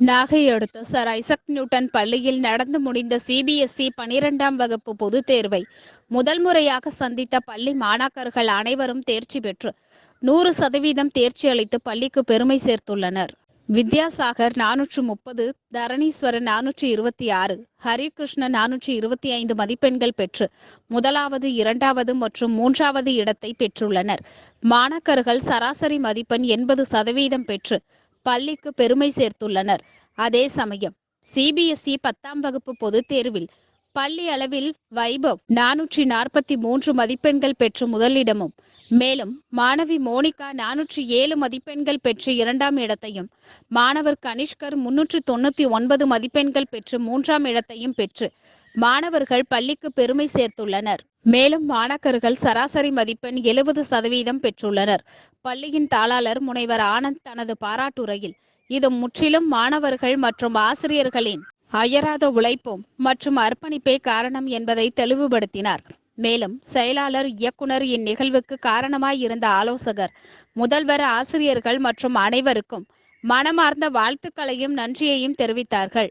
நாகை அடுத்த sir Isaac Newton பள்ளியில் நடந்து முடிந்த சிபிஎஸ்இ பனிரெண்டாம் வகுப்பு பொதுத் தேர்வை முதல் முறையாக சந்தித்த பள்ளி மாணாக்கர்கள் அனைவரும் தேர்ச்சி பெற்று நூறு சதவீதம் தேர்ச்சி அளித்து பள்ளிக்கு பெருமை சேர்த்துள்ளனர். வித்யாசாகர் நானூற்று முப்பது தரணீஸ்வரன் நானூற்றி இருபத்தி ஆறு ஹரிகிருஷ்ணன் நானூற்றி இருபத்தி ஐந்து மதிப்பெண்கள் பெற்று முதலாவது இரண்டாவது மற்றும் மூன்றாவது இடத்தை பெற்றுள்ளனர். மாணாக்கர்கள் சராசரி மதிப்பெண் எண்பது சதவீதம் பெற்று பள்ளிக்கு பெருமை சேர்த்துள்ளனர். அதே சமயம் சிபிஎஸ்இ பத்தாம் வகுப்பு பொதுத் தேர்வில் பள்ளி அளவில் வைபவ் நானூற்றி நாற்பத்தி மூன்று மதிப்பெண்கள் பெற்று முதலிடமும் மேலும் மாணவி மோனிகா நானூற்றி ஏழு மதிப்பெண்கள் பெற்று இரண்டாம் இடத்தையும் மாணவர் கனிஷ்கர் முன்னூற்று தொண்ணூத்தி ஒன்பது மதிப்பெண்கள் பெற்று மூன்றாம் இடத்தையும் பெற்று மாணவர்கள் பள்ளிக்கு பெருமை சேர்த்துள்ளனர். மேலும் மாணாக்கர்கள் சராசரி மதிப்பெண் எழுபது சதவீதம் பெற்றுள்ளனர். பள்ளியின் தாளாளர் முனைவர் ஆனந்த் தனது பாராட்டுரையில் இது முற்றிலும் மாணவர்கள் மற்றும் ஆசிரியர்களின் அயராத உழைப்பும் மற்றும் அர்ப்பணிப்பே காரணம் என்பதை தெளிவுபடுத்தினார். மேலும் செயலாளர் இயக்குனர் இந்நிகழ்வுக்கு காரணமாய் இருந்த ஆலோசகர் முதல்வர் ஆசிரியர்கள் மற்றும் அனைவருக்கும் மனமார்ந்த வாழ்த்துக்களையும் நன்றியையும் தெரிவித்தார்கள்.